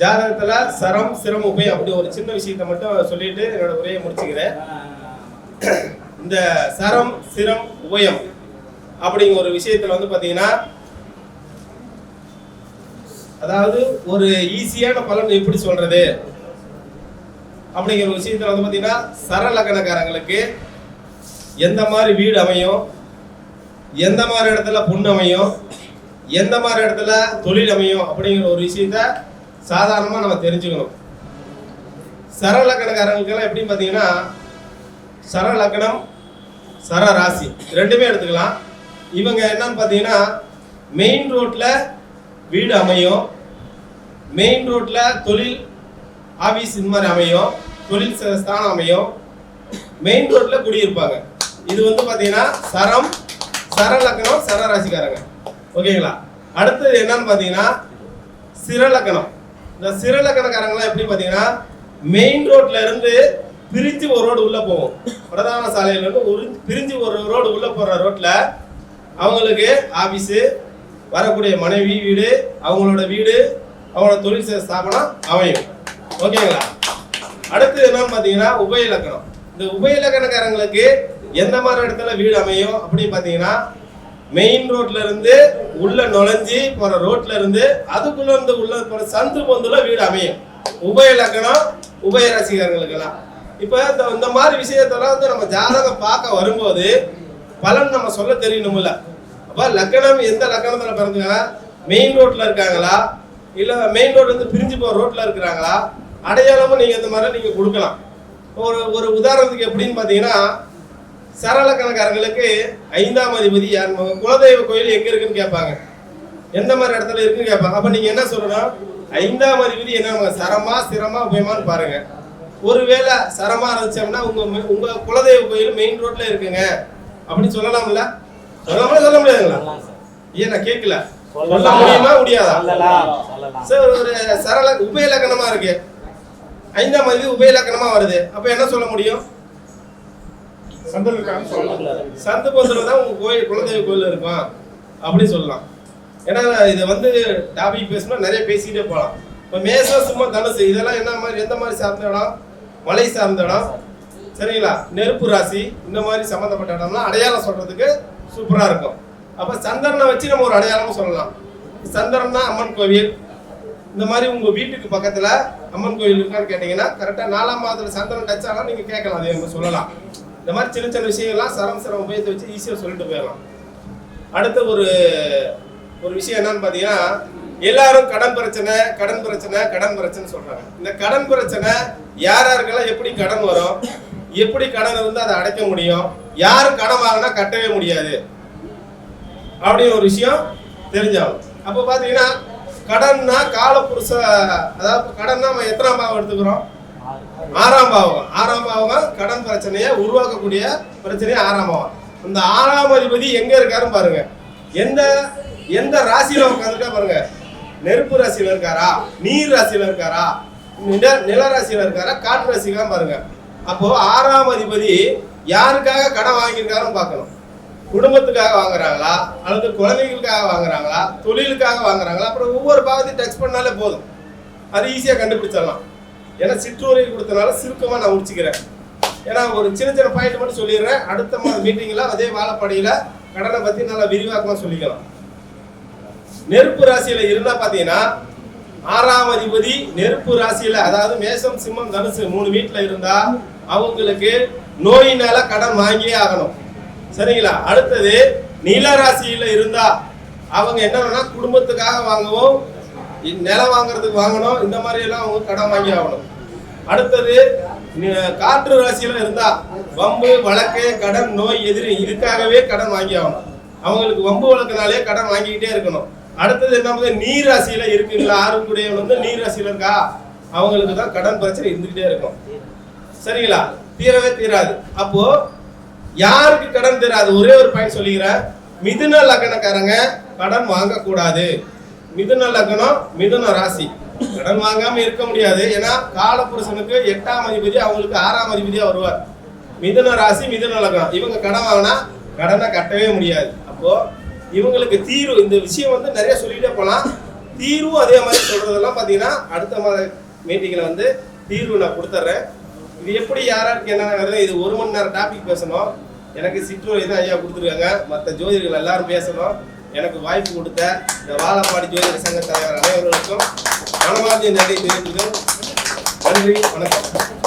ஜாதகத்துல சரம் சிரம் உபயம் அப்படி ஒரு சின்ன விஷயத்தை மட்டும் சொல்லிட்டு என்னோட உரையை முடிச்சுக்கிறேன். இந்த சரம் சிரம் உபயம் அப்படிங்கிற ஒரு விஷயத்துல வந்து பாத்தீங்கன்னா அதாவது ஒரு ஈஸியான பலன் எப்படி சொல்றது? அப்படிங்கிற ஒரு விஷயத்துல வந்து பாத்தீங்கன்னா சரலக்கணக்காரங்களுக்கு எந்த மாதிரி வீடு அமையும்? எந்த மாதிரி இடத்துல பொண்ணு அமையும்? எந்த மாதிரி இடத்துல தொழில் அமையும்? அப்படிங்கிற ஒரு விஷயத்த சாதாரணமாக நம்ம தெரிஞ்சுக்கணும். சரலக்கணக்காரங்களுக்கெல்லாம் எப்படி பார்த்தீங்கன்னா சரலக்கணம் சர ராசி ரெண்டுமே எடுத்துக்கலாம். இவங்க என்னன்னு பார்த்தீங்கன்னா மெயின் ரோட்டில் வீடு அமையும். மெயின் ரோட்டில் தொழில் ஆஃபீஸ் இந்த மாதிரி அமையும். தொழில் ஸ்தானம் அமையும். மெயின் ரோட்டில் குடியிருப்பாங்க. இது வந்து பார்த்தீங்கன்னா சரம் சரலக்கணம் சர ராசிக்காரங்க. ஓகேங்களா? அடுத்தது என்னன்னு பார்த்தீங்கன்னா சிரலக்கணம் இந்த சிறலக்கணக்காரங்களாம் எப்படி பாத்தீங்கன்னா மெயின் ரோட்ல இருந்து பிரிஞ்சு ஒரு ரோடு உள்ள போகும் பிரதான சாலையில இருந்து ஒரு பிரிஞ்சு ஒரு ரோடு உள்ள போற ரோட்ல அவங்களுக்கு ஆபீஸ் வரக்கூடிய மனைவி வீடு அவங்களோட வீடு அவங்களோட தொழில் செய்ய ஸ்தாபனம் அமையும். ஓகேங்களா? அடுத்து என்னன்னு பாத்தீங்கன்னா உபய இலக்கணம் இந்த உபய இலக்கணக்காரங்களுக்கு எந்த மாதிரி இடத்துல வீடு அமையும் அப்படின்னு பாத்தீங்கன்னா மெயின் ரோட்ல இருந்து உள்ள நுழைஞ்சி போற ரோட்ல இருந்து அதுக்குள்ள இருந்து உள்ள போற சந்து பொந்துல வீடு அமையும். உபய லக்கணம் உபய ரசிகர்களுக்கெல்லாம். இப்ப இந்த இந்த மாதிரி விஷயத்தெல்லாம் வந்து நம்ம ஜாதகம் பார்க்க வரும்போது பலன் நம்ம சொல்ல தெரியணும்ல. அப்ப லக்கணம் எந்த லக்கணத்துல பிறந்தாங்க மெயின் ரோட்ல இருக்காங்களா? இல்ல மெயின் ரோடு வந்து பிரிஞ்சு போற ரோட்ல இருக்கிறாங்களா? அடையாளமும் நீங்க இந்த மாதிரி நீங்க கொடுக்கலாம். ஒரு ஒரு உதாரணத்துக்கு எப்படின்னு பாத்தீங்கன்னா சரலக்கணக்காரங்களுக்கு ஐந்தாம் அதிபதி யார்? குலதெய்வ கோயில் எங்க இருக்குன்னு கேட்பாங்க. எந்த மாதிரி இடத்துல இருக்குன்னு கேட்பாங்க. அப்ப நீங்க என்ன சொல்லணும்? ஐந்தாம் அதிபதி என்ன? சரமா சிரமா உபயமான்னு பாருங்க. ஒருவேளை சரமா இருந்துச்சோம்னா உங்க உங்க குலதெய்வ கோயில் மெயின் ரோட்ல இருக்குங்க. அப்படின்னு சொல்லலாம்ல? சொல்லாமல சொல்ல முடியாதுங்களா? ஏன் நான் கேட்கல. சொல்ல முடியுமா முடியாதா? சார் ஒரு சரள உபயலக்கணமா இருக்கு. ஐந்தாம் அதிபதி உபயலக்கணமா வருது. அப்ப என்ன சொல்ல முடியும்? சந்து பந்தல தான் உங்க கோயில் குலதெய்வ கோயில் இருக்கும்? அப்படி சொல்லலாம். ஏன்னா இதை வந்து டாபிக் பேசணும் நிறைய பேசிக்கிட்டே போகலாம். இப்போ மேசம் சும்மா தனுசு இதெல்லாம் என்ன மாதிரி எந்த மாதிரி சார்ந்த இடம்? மலை சார்ந்த இடம். சரிங்களா? நெருப்பு ராசி இந்த மாதிரி சம்மந்தப்பட்ட இடம்லாம் அடையாளம் சொல்றதுக்கு சூப்பராக இருக்கும். அப்போ சந்திரனை வச்சு நம்ம ஒரு அடையாளமும் சொல்லலாம். சந்திரன் தான் அம்மன் கோவில். இந்த மாதிரி உங்க வீட்டுக்கு பக்கத்துல அம்மன் கோயில் இருக்கான்னு கேட்டீங்கன்னா கரெக்டாக நாலாம் மாதத்தில் சந்திரன் டச் ஆனால் நீங்க கேட்கலாம். அது நம்ம சொல்லலாம். இந்த மாதிரி சின்ன சின்ன விஷயங்கள்லாம் சரம் சரம் உபயோகத்தை வச்சு ஈஸியாக சொல்லிட்டு போயிடலாம். அடுத்த ஒரு ஒரு விஷயம் என்னன்னு பார்த்தீங்கன்னா எல்லாரும் கடன் பிரச்சனை கடன் பிரச்சனை கடன் பிரச்சனை சொல்றாங்க. இந்த கடன் பிரச்சனை யார் யாருக்கெல்லாம் எப்படி கடன் வரும் எப்படி கடன் இருந்து அதை அடைக்க முடியும் யாரும் கடன் வாங்கினா கட்டவே முடியாது. அப்படின்னு ஒரு விஷயம் தெரிஞ்சாகும். அப்போ பார்த்தீங்கன்னா கடன்னா காலப்புருஷ அதாவது கடன்னா நம்ம எத்தனாம் பாவம் எடுத்துக்கிறோம்? ஆறாம் பாவம். ஆறாம் பாவம்? கடன் பிரச்சனையை உருவாக்கக்கூடிய பிரச்சனையை ஆறாம் பாவம். இந்த ஆறாம் அதிபதி எங்க இருக்காருன்னு பாருங்க. எந்த எந்த ராசியில உட்காந்துருக்கா பாருங்க. நெருப்பு ராசியில இருக்காரா? நீர் ராசியில இருக்காரா? நில நில ராசியில இருக்காரா? காற்று ராசிக்கா பாருங்க. அப்போ ஆறாம் அதிபதி யாருக்காக கடன் வாங்கியிருக்காருன்னு பார்க்கணும். குடும்பத்துக்காக வாங்குறாங்களா? அல்லது குழந்தைகளுக்காக வாங்குறாங்களா? தொழிலுக்காக வாங்குறாங்களா? அப்புறம் ஒவ்வொரு பாகத்தையும் டச் பண்ணாலே போதும். அது ஈஸியாக கண்டுபிடிச்சிடலாம். ஏன்னா சிற்றுரை கொடுத்தனால சுருக்கமாக நான் முடிச்சுக்கிறேன். ஏன்னா ஒரு சின்ன சின்ன பாயிண்ட் மட்டும் சொல்லிடுறேன். அடுத்த மீட்டிங்கில் அதே வாழப்படியில் கடனை பற்றி நல்லா விரிவாக்கமாக சொல்லிக்கலாம். நெருப்பு ராசியில் இருந்தால் பார்த்தீங்கன்னா ஆறாம் அதிபதி நெருப்பு ராசியில் அதாவது மேசம் சிம்மம் தனுசு மூணு வீட்டில் இருந்தால் அவங்களுக்கு நோயினால கடன் வாங்கியே ஆகணும். சரிங்களா? அடுத்தது நில ராசியில் இருந்தால் அவங்க என்னன்னா குடும்பத்துக்காக வாங்கவும் இ- நிலம் வாங்குறதுக்கு வாங்கணும். இந்த மாதிரி எல்லாம் அவங்க கடன் வாங்கி ஆகணும். அடுத்தது காற்று ராசியில இருந்தா வம்பு வழக்கு கடன் நோய் எதிரி இதுக்காகவே கடன் வாங்கி ஆகணும். அவங்களுக்கு வம்பு வழக்குனாலே கடன் வாங்கிக்கிட்டே இருக்கணும். அடுத்தது என்ன நீர் ராசியில இருக்குங்களா ஆறுக்குடையவன் வந்து நீர் ராசியில இருக்கா? அவங்களுக்கு தான் கடன் பிரச்சனை இருந்துகிட்டே இருக்கும். சரிங்களா? தீரவே தீராது. அப்போ யாருக்கு கடன் தீராது? ஒரே ஒரு பாயிண்ட் சொல்லிக்கிறேன். மிதுன லக்னக்காரங்க கடன் வாங்கக்கூடாது. மிதுன லக்னம் மிதுன ராசி. கடன் வாங்காம இருக்க முடியாது. ஏன்னா காலப்புருஷனுக்கு எட்டாம் அதிபதி அவங்களுக்கு ஆறாம் அதிபதியா வருவார். மிதன ராசி மிதுன லக்னம். இவங்க கடன் வாங்கினா கடனை கட்டவே முடியாது. அப்போ இவங்களுக்கு தீர்வு இந்த விஷயம் வந்து நிறைய சொல்லிட்டே போகலாம் தீர்வும் அதே மாதிரி சொல்றதெல்லாம் பார்த்தீங்கன்னா அடுத்த மாத மீட்டிங்கில் வந்து தீர்வு நான் கொடுத்துட்றேன் இது எப்படி யாராருக்கு என்ன இது ஒரு மணி நேரம் டாபிக் பேசணும். எனக்கு சிற்றுரை தான் ஐயா கொடுத்துருக்காங்க. மற்ற ஜோதிடர்கள் எல்லாரும் பேசணும். எனக்கு வாய்ப்பு கொடுத்த இந்த வாழப்பாடி ஜோதிடர் சங்க தலைவர் அனைவருக்கும் மனமார்ந்த நன்றி தெரிவிக்கிறோம் நன்றி வணக்கம்.